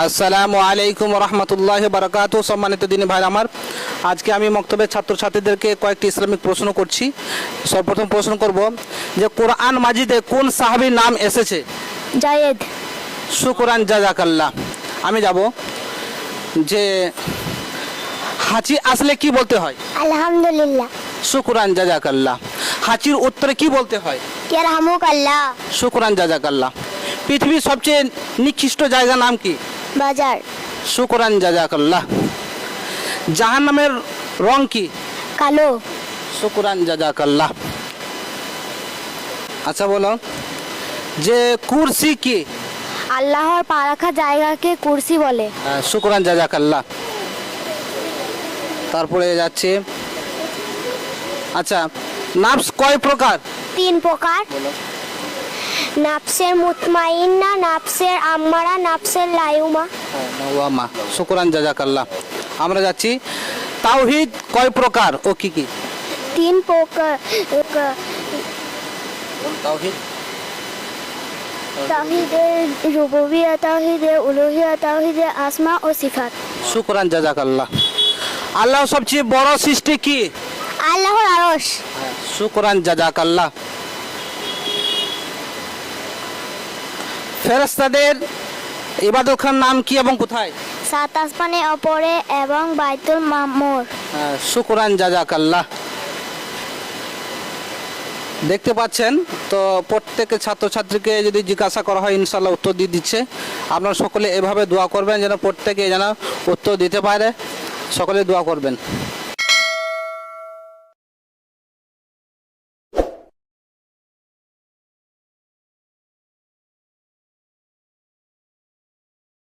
আসসালামু আলাইকুম রহমতুল্লাহ বারকাত। সম্মানিত দিনী ভাই আমার আজকে আমি মক্তবের ছাত্রছাত্রীদেরকে কয়েকটি ইসলামিক প্রশ্ন করছি। সর্বপ্রথম প্রশ্ন করব যে কোরআন মাজিদে কোন সাহাবীর নাম এসেছে? জায়েদ। শুকুরান জাজাকাল্লাহ আমি যাব যে হাঁচি আসলে কি বলতে হয়? আলহামদুলিল্লাহ। শুকুরান জাজাকাল্লাহ হাঁচির উত্তরে কি বলতে হয়? শুকুরান জাজাকাল্লাহ পৃথিবীর সবচেয়ে নিকৃষ্ট জায়গা নাম কি? বাজার। শুকুরান জাজাকাল্লাহ। জাহান নামের রং কি? কালো। শুকুরান জাজাকাল্লাহ। আচ্ছা বলো যে কুরসি কি? আল্লাহর পা রাখা জায়গাকে কুরসি বলে। শুকরান শুকুরান জাজাকাল্লাহ। তারপরে যাচ্ছে। আচ্ছা নাফস কয় প্রকার? তিন প্রকার। নাফসের মুতমাইন্না নাফসের আম্মারা নাফসের লায়ুমা। ওয়ামা শুকুরান জাজাকাল্লাহ। আমরা যাচ্ছি তাওহিদ কয় প্রকার ও কি কি? তিন প্রকার তাওহিদ। তাহিদে রুবুবিয়া তাহিদে উলুহিয়া তাহিদে আসমা ও সিফাত। শুকুরান জাজাকাল্লাহ। আল্লাহ সবচেয়ে বড় সৃষ্টি কি? আল্লাহর আরশ। শুকুরান জাজাকাল্লাহ। ফেরেস্তাদের খান নাম কি এবং কোথায়? সাত আসমানে অপরে এবং বাইতুল মামুর আহ, শুকুরান জাজাকাল্লাহ। দেখতে পাচ্ছেন তো প্রত্যেক ছাত্রছাত্রীকে যদি জিজ্ঞাসা করা হয় ইনশাল্লাহ উত্তর দিয়ে দিচ্ছে। আপনারা সকলে এভাবে দোয়া করবেন যেন প্রত্যেকে যেন উত্তর দিতে পারে। সকলে দোয়া করবেন।